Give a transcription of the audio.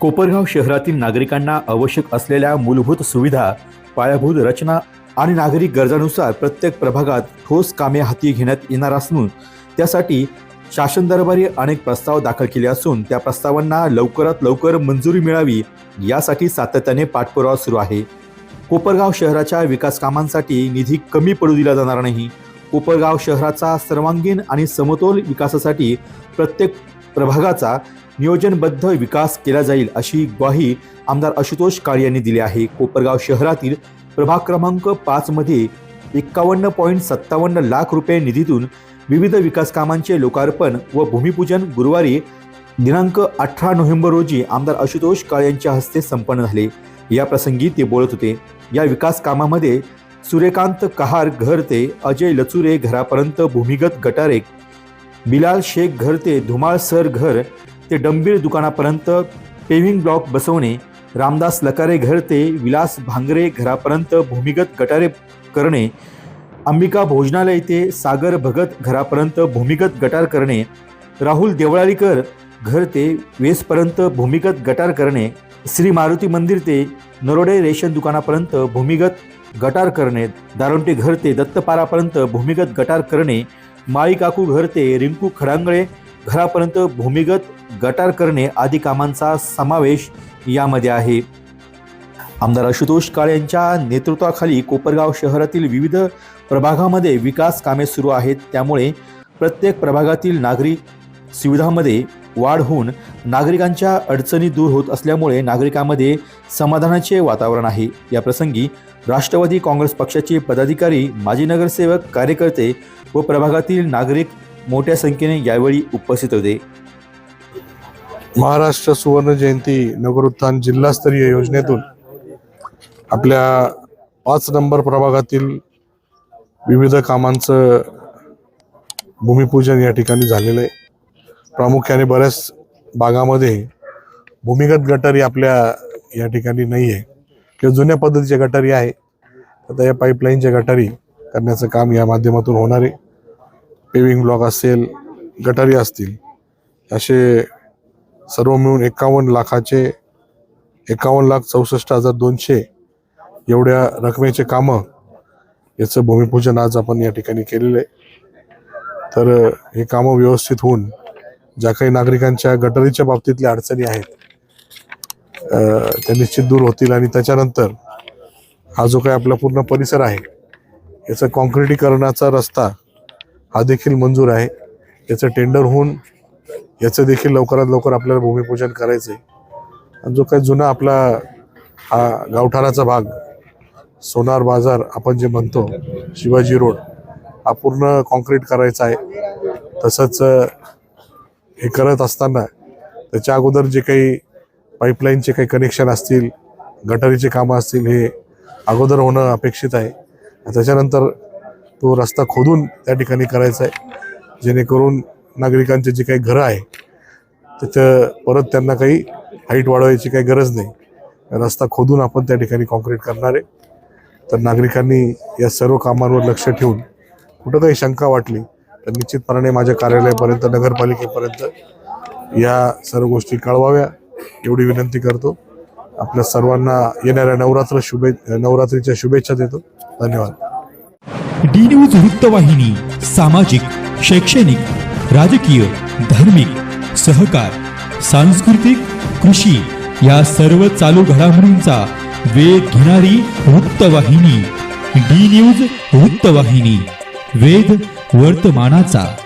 कोपरगाव शहरातील नागरिकांना आवश्यक असलेल्या मूलभूत सुविधा पायाभूत रचना आणि नागरिक गरजानुसार प्रत्येक प्रभागात ठोस कामे हाती घेण्यात येणार असून त्यासाठी शासन दरबारी अनेक प्रस्ताव दाखल केले असून त्या प्रस्तावांना लवकरात लवकर मंजुरी मिळावी यासाठी सातत्याने पाठपुरावा सुरू आहे. कोपरगाव शहराच्या विकास कामांसाठी निधी कमी पडू दिला जाणार नाही. कोपरगाव शहराचा सर्वांगीण आणि समतोल विकासासाठी प्रत्येक प्रभागाचा नियोजनबद्ध विकास केला जाईल अशी ग्वाही आमदार आशुतोष काळे यांनी दिली आहे. कोपरगाव शहरातील प्रभाग क्रमांक पाचमध्ये एक्कावन्न पॉईंट सत्तावन्न लाख रुपये निधीतून विविध विकास कामांचे लोकार्पण व भूमिपूजन गुरुवारी दिनांक अठरा नोव्हेंबर रोजी आमदार आशुतोष काळे यांच्या हस्ते संपन्न झाले. या प्रसंगी ते बोलत होते या विकास कामामध्ये सूर्यकांत कहार घर ते अजय लचुरे घरापर्यंत भूमिगत गटारे बिलाल शेख घर ते धुमाळ सर घर ते डंबीर दुकानापर्यंत पेव्हिंग ब्लॉक बसवणे रामदास लकारे घर ते विलास भांगरे घरापर्यंत भूमिगत गटारे करणे अंबिका भोजनालय ते सागर भगत घरापर्यंत भूमिगत गटार करणे राहुल देवळालीकर घर ते वेसपर्यंत भूमिगत गटार करणे श्री मारुती मंदिर ते नरोडे रेशन दुकानापर्यंत भूमिगत गटार करणे दारोंटे घर ते दत्तपारापर्यंत भूमिगत गटार करणे माळी काकू घर ते रिंकू खडांगळे घरापर्यंत भूमिगत गटार करणे आदी कामांचा समावेश यामध्ये आहे. आमदार आशुतोष काळे यांच्या नेतृत्वाखाली कोपरगाव शहरातील विविध प्रभागामध्ये विकास कामे सुरू आहेत. त्यामुळे प्रत्येक प्रभागातील नागरिक सुविधांमध्ये वाढ होऊन नागरिकांच्या अडचणी दूर होत असल्यामुळे नागरिकांमध्ये समाधानाचे वातावरण आहे. या प्रसंगी राष्ट्रवादी काँग्रेस पक्षाचे पदाधिकारी माजी नगरसेवक कार्यकर्ते व प्रभागातील नागरिक मोठ्या संख्येने यावेळी उपस्थित होते. महाराष्ट्र सुवर्ण जयंती नगरोत्थान जिल्हास्तरीय योजनेतून आपल्या पाच नंबर प्रभागातील विविध कामांचं भूमिपूजन या ठिकाणी झालेलं आहे. प्रामुख्याने बऱ्याच भागामध्ये भूमिगत गटारी आपल्या या ठिकाणी नाही आहे किंवा जुन्या पद्धतीच्या गटारी आहे. आता या पाईपलाईनच्या गटारी करण्याचं काम या माध्यमातून होणार आहे. पेविंग ब्लॉक असेल गटारी असतील असे सर्व मिळून एकावन्न लाखाचे एकावन्न लाख चौसष्ट हजार दोनशे एवढ्या रकमेचे कामं याचं भूमिपूजन आज आपण या ठिकाणी केलेलं आहे. तर हे कामं व्यवस्थित होऊन ज्या काही नागरिकांच्या गटारीच्या बाबतीतल्या अडचणी आहेत त्या निश्चित दूर होतील आणि त्याच्यानंतर हा जो काही आपला पूर्ण परिसर आहे याचं कॉन्क्रिटीकरणाचा रस्ता हा देखील मंजूर आहे. याचं टेंडर होऊन याचं देखील लवकरात लवकर आपल्याला भूमिपूजन करायचं आहे आणि जो काही जुना आपला हा गावठाणाचा भाग सोनार बाजार आपण जे म्हणतो शिवाजी रोड हा पूर्ण कॉन्क्रीट करायचा आहे. तसंच हे करत असताना त्याच्या अगोदर जे काही पाईपलाईनचे काही कनेक्शन असतील गटारीचे कामं असतील हे अगोदर होणं अपेक्षित आहे. त्याच्यानंतर तो रस्ता खोदून त्या ठिकाणी करायचा आहे. जेणेकरून नागरिकांचे जे काही घरं आहे त्याचं परत त्यांना काही हाईट वाढवायची काही गरज नाही. रस्ता खोदून आपण त्या ठिकाणी कॉन्क्रीट करणार आहे. तर नागरिकांनी या सर्व कामांवर लक्ष ठेवून कुठं काही शंका वाटली तर निश्चितपणाने माझ्या कार्यालयापर्यंत नगरपालिकेपर्यंत या सर्व गोष्टी कळवाव्या. एवढी विनंती करतो. आपल्या सर्वांना येणाऱ्या नवरात्र शुभे नवरात्रीच्या शुभेच्छा देतो. धन्यवाद. डी न्यूज वृत्तवाहिनी सामाजिक शैक्षणिक राजकीय धार्मिक सहकार सांस्कृतिक कृषी या सर्व चालू घडामोडींचा वेध घेणारी वृत्तवाहिनी डी न्यूज वृत्तवाहिनी वेध वर्तमानाचा.